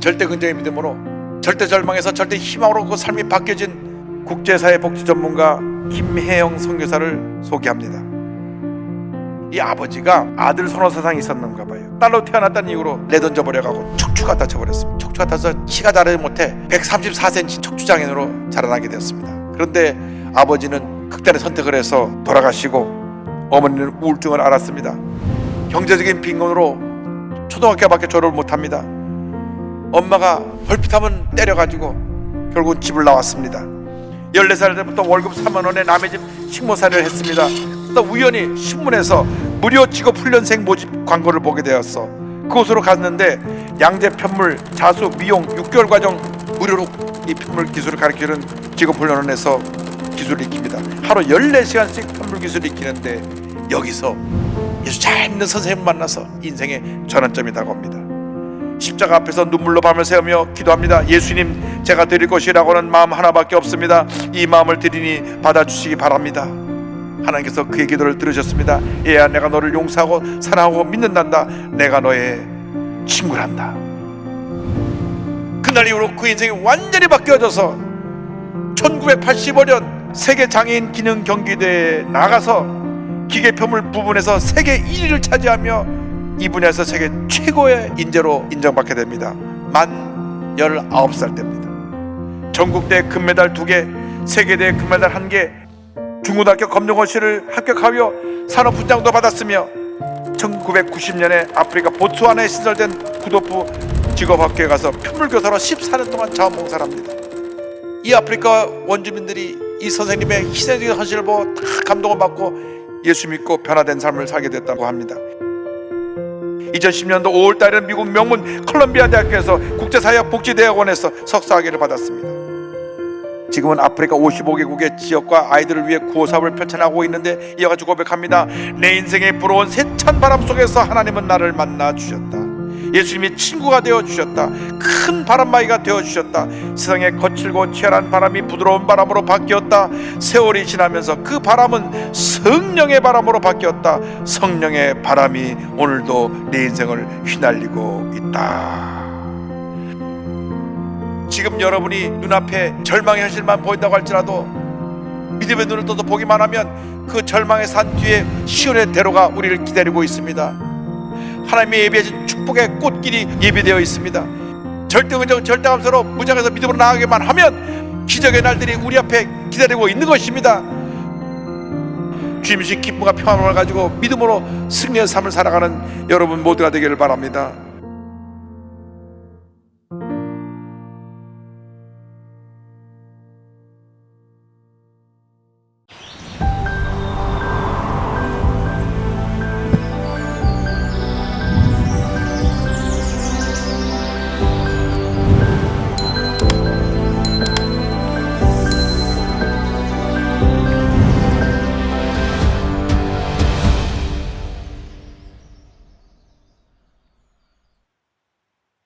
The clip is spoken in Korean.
절대 긍정의 믿음으로 절대 절망에서 절대 희망으로 그 삶이 바뀌어진 국제사회 복지 전문가 김혜영 선교사를 소개합니다. 이 아버지가 아들 손호 세상에 있었는가 봐요. 딸로 태어났다는 이유로 내던져 버려가고 척추가 다쳐버렸습니다. 척추가 다쳐 키가 자르지 못해 134cm 척추장애인으로 자라나게 되었습니다. 그런데 아버지는 극단의 선택을 해서 돌아가시고 어머니는 우울증을 앓았습니다 경제적인 빈곤으로 초등학교밖에 졸업을 못합니다. 엄마가 벌핏하면 때려가지고 결국 집을 나왔습니다. 14살 때부터 월급 3만 원에 남의 집 식모살이를 했습니다. 그러다 우연히 신문에서 무료 직업 훈련생 모집 광고를 보게 되었어. 그곳으로 갔는데 양재 편물 자수 미용 6개월 과정 무료로 이 편물 기술을 가르치는 직업 훈련원에서 기술을 익힙니다. 하루 14시간씩 편물 기술을 익히는데 여기서 예수 잘 믿는 선생님 만나서 인생의 전환점이 다가옵니다. 십자가 앞에서 눈물로 밤을 새우며 기도합니다. 예수님, 제가 드릴 것이라고는 마음 하나밖에 없습니다. 이 마음을 드리니 받아주시기 바랍니다. 하나님께서 그의 기도를 들으셨습니다. 얘야, 내가 너를 용서하고 사랑하고 믿는단다. 내가 너의 친구란다. 그날 이후로 그 인생이 완전히 바뀌어져서 1985년 세계 장애인 기능 경기대회에 나가서 기계 표물 부분에서 세계 1위를 차지하며 이 분야에서 세계 최고의 인재로 인정받게 됩니다. 만 19살 때입니다. 전국대 금메달 2개, 세계대 금메달 1개, 중고등학교 검정고시를 합격하여 산업훈장도 받았으며 1990년에 아프리카 보츠와나에 신설된 구도프 직업학교에 가서 편물교사로 14년 동안 자원봉사를 합니다. 이 아프리카 원주민들이 이 선생님의 희생적인 헌신을 보고 다 감동을 받고 예수 믿고 변화된 삶을 살게 됐다고 합니다. 2010년도 5월 달에는 미국 명문 컬럼비아 대학교에서 국제사회학 복지대학원에서 석사학위를 받았습니다. 지금은 아프리카 55개국의 지역과 아이들을 위해 구호 사업을 펼쳐나가고 있는데 같이 고백합니다. 내 인생에 불어온 세찬 바람 속에서 하나님은 나를 만나 주셨다. 예수님이 친구가 되어 주셨다. 큰 바람막이가 되어 주셨다. 세상에 거칠고 치열한 바람이 부드러운 바람으로 바뀌었다. 세월이 지나면서 그 바람은 성령의 바람으로 바뀌었다. 성령의 바람이 오늘도 내 인생을 휘날리고 있다. 지금 여러분이 눈앞에 절망의 현실만 보인다고 할지라도 믿음의 눈을 떠서 보기만 하면 그 절망의 산 뒤에 시온의 대로가 우리를 기다리고 있습니다. 하나님의 예비하신 축복의 꽃길이 예비되어 있습니다. 절대 은정 절대 감사로 무장해서 믿음으로 나아가기만 하면 기적의 날들이 우리 앞에 기다리고 있는 것입니다. 주님이신 기쁨과 평안을 가지고 믿음으로 승리의 삶을 살아가는 여러분 모두가 되기를 바랍니다.